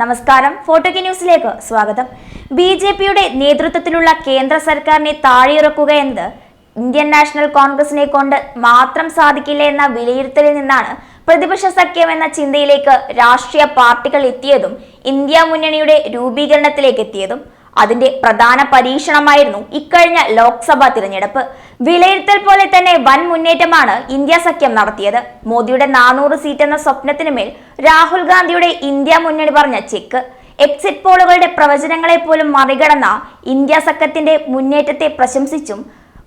നമസ്കാരം. ഫോട്ടോക്കി ന്യൂസിലേക്ക് സ്വാഗതം. ബി ജെ പിയുടെ നേതൃത്വത്തിലുള്ള കേന്ദ്ര സർക്കാരിനെ താഴെയിറക്കുക എന്നത് ഇന്ത്യൻ നാഷണൽ കോൺഗ്രസിനെ കൊണ്ട് മാത്രം സാധിക്കില്ല എന്ന വിലയിരുത്തലിൽ നിന്നാണ് പ്രതിപക്ഷ സഖ്യം എന്ന ചിന്തയിലേക്ക് രാഷ്ട്രീയ പാർട്ടികൾ എത്തിയതും ഇന്ത്യ മുന്നണിയുടെ രൂപീകരണത്തിലേക്ക് എത്തിയതും. അതിന്റെ പ്രധാന പരീക്ഷണമായിരുന്നു ഇക്കഴിഞ്ഞ ലോക്സഭാ തിരഞ്ഞെടുപ്പ്. വിലയിരുത്തൽ പോലെ തന്നെ വൻ മുന്നേറ്റമാണ് ഇന്ത്യ സഖ്യം നടത്തിയത്. മോദിയുടെ നാനൂറ് സീറ്റ് എന്ന സ്വപ്നത്തിന് മേൽ രാഹുൽ ഗാന്ധിയുടെ ഇന്ത്യ മുന്നണി പറഞ്ഞ ചെക്ക്. എക്സിറ്റ് പോളുകളുടെ പ്രവചനങ്ങളെ പോലും മറികടന്ന ഇന്ത്യ സഖ്യത്തിന്റെ മുന്നേറ്റത്തെ പ്രശംസിച്ചും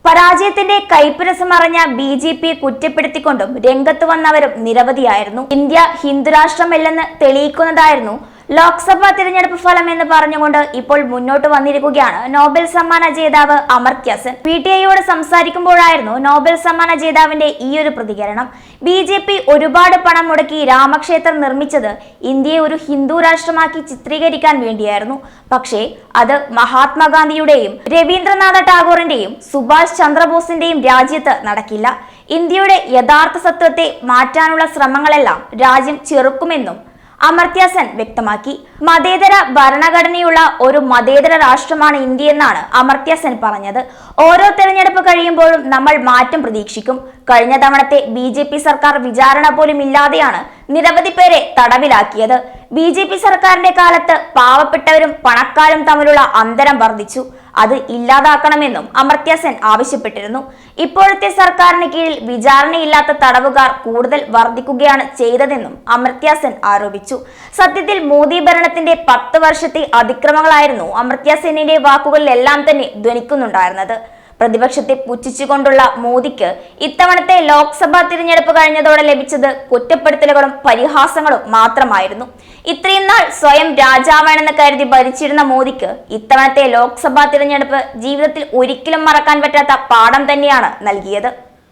പരാജയത്തിന്റെ കൈപ്പുരസമറിഞ്ഞ ബി ജെ പിയെ കുറ്റപ്പെടുത്തിക്കൊണ്ടും രംഗത്ത് വന്നവരും നിരവധിയായിരുന്നു. ഇന്ത്യ ഹിന്ദുരാഷ്ട്രമല്ലെന്ന് തെളിയിക്കുന്നതായിരുന്നു ലോക്സഭാ തിരഞ്ഞെടുപ്പ് ഫലം എന്ന് പറഞ്ഞുകൊണ്ട് ഇപ്പോൾ മുന്നോട്ട് വന്നിരിക്കുകയാണ്. നോബൽ സമ്മാന ജേതാവ് അമർത്യ സെൻ പി ടി ഐയോട് സംസാരിക്കുമ്പോഴായിരുന്നു നോബൽ സമ്മാന ജേതാവിന്റെ ഈ ഒരു പ്രതികരണം. ബി ജെ പി ഒരുപാട് പണം മുടക്കി രാമക്ഷേത്രം നിർമ്മിച്ചത് ഇന്ത്യയെ ഒരു ഹിന്ദു രാഷ്ട്രമാക്കി ചിത്രീകരിക്കാൻ വേണ്ടിയായിരുന്നു. പക്ഷേ അത് മഹാത്മാഗാന്ധിയുടെയും രവീന്ദ്രനാഥ ടാഗോറിന്റെയും സുഭാഷ് ചന്ദ്രബോസിന്റെയും രാജ്യത്ത് നടക്കില്ല. ഇന്ത്യയുടെ യഥാർത്ഥ സത്വത്തെ മാറ്റാനുള്ള ശ്രമങ്ങളെല്ലാം രാജ്യം ചെറുക്കുമെന്നും അമർത്യ സെൻ വ്യക്തമാക്കി. മതേതര ഭരണഘടനയുള്ള ഒരു മതേതര രാഷ്ട്രമാണ് ഇന്ത്യയെന്നാണ് അമർത്യ പറഞ്ഞത്. ഓരോ തെരഞ്ഞെടുപ്പ് കഴിയുമ്പോഴും നമ്മൾ മാറ്റം പ്രതീക്ഷിക്കും. കഴിഞ്ഞ തവണത്തെ ബി സർക്കാർ വിചാരണ പോലും ഇല്ലാതെയാണ് നിരവധി പേരെ തടവിലാക്കിയത്. ബി ജെ പി സർക്കാരിന്റെ കാലത്ത് പാവപ്പെട്ടവരും പണക്കാരും തമ്മിലുള്ള അന്തരം വർദ്ധിച്ചു. അത് ഇല്ലാതാക്കണമെന്നും അമർത്യ സെൻ ആവശ്യപ്പെട്ടിരുന്നു. ഇപ്പോഴത്തെ സർക്കാരിന് കീഴിൽ വിചാരണയില്ലാത്ത തടവുകാർ കൂടുതൽ വർദ്ധിക്കുകയാണ് ചെയ്തതെന്നും അമർത്യ സെൻ ആരോപിച്ചു. സത്യത്തിൽ മോദി ഭരണത്തിന്റെ പത്ത് വർഷത്തെ അതിക്രമങ്ങളായിരുന്നു അമർത്യ സെന്നിന്റെ വാക്കുകളിലെല്ലാം തന്നെ ധ്വനിക്കുന്നുണ്ടായിരുന്നത്. പ്രതിപക്ഷത്തെ പുച്ഛിച്ചുകൊണ്ടുള്ള മോദിക്ക് ഇത്തവണത്തെ ലോക്സഭാ തിരഞ്ഞെടുപ്പ് കഴിഞ്ഞതോടെ ലഭിച്ചത് കുറ്റപ്പെടുത്തലുകളും പരിഹാസങ്ങളും മാത്രമായിരുന്നു. ഇത്രയും നാൾ സ്വയം രാജാവാണെന്ന് കരുതി ഭരിച്ചിരുന്ന മോദിക്ക് ഇത്തവണത്തെ ലോക്സഭാ തിരഞ്ഞെടുപ്പ് ജീവിതത്തിൽ ഒരിക്കലും മറക്കാൻ പറ്റാത്ത പാഠം തന്നെയാണ് നൽകിയത്.